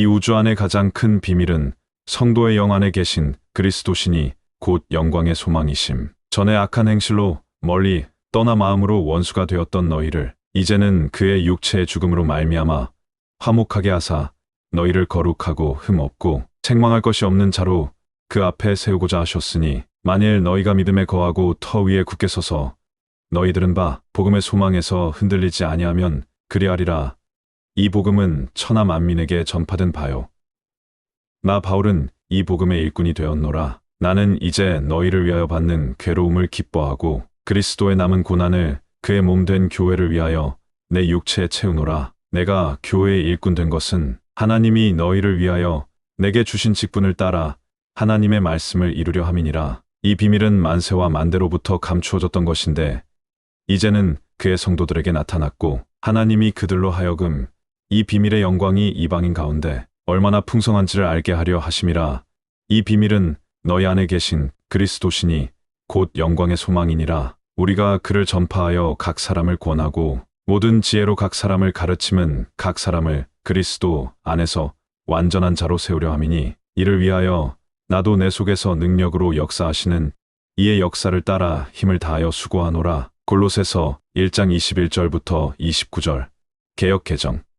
이 우주 안의 가장 큰 비밀은 성도의 영 안에 계신 그리스도시니 곧 영광의 소망이심. 전에 악한 행실로 멀리 떠나 마음으로 원수가 되었던 너희를 이제는 그의 육체의 죽음으로 말미암아 화목하게 하사 너희를 거룩하고 흠 없고 책망할 것이 없는 자로 그 앞에 세우고자 하셨으니 만일 너희가 믿음에 거하고 터 위에 굳게 서서 너희들은 바 복음의 소망에서 흔들리지 아니하면 그리하리라 이 복음은 천하 만민에게 전파된 바요. 나 바울은 이 복음의 일꾼이 되었노라. 나는 이제 너희를 위하여 받는 괴로움을 기뻐하고 그리스도의 남은 고난을 그의 몸 된 교회를 위하여 내 육체에 채우노라. 내가 교회의 일꾼 된 것은 하나님이 너희를 위하여 내게 주신 직분을 따라 하나님의 말씀을 이루려 함이니라. 이 비밀은 만세와 만대로부터 감추어졌던 것인데 이제는 그의 성도들에게 나타났고 하나님이 그들로 하여금 이 비밀의 영광이 이방인 가운데 얼마나 풍성한지를 알게 하려 하심이라. 이 비밀은 너희 안에 계신 그리스도시니 곧 영광의 소망이니라. 우리가 그를 전파하여 각 사람을 권하고 모든 지혜로 각 사람을 가르침은 각 사람을 그리스도 안에서 완전한 자로 세우려 함이니 이를 위하여 나도 내 속에서 능력으로 역사하시는 이의 역사를 따라 힘을 다하여 수고하노라. 골로새서 1장 21절부터 29절 개역 개정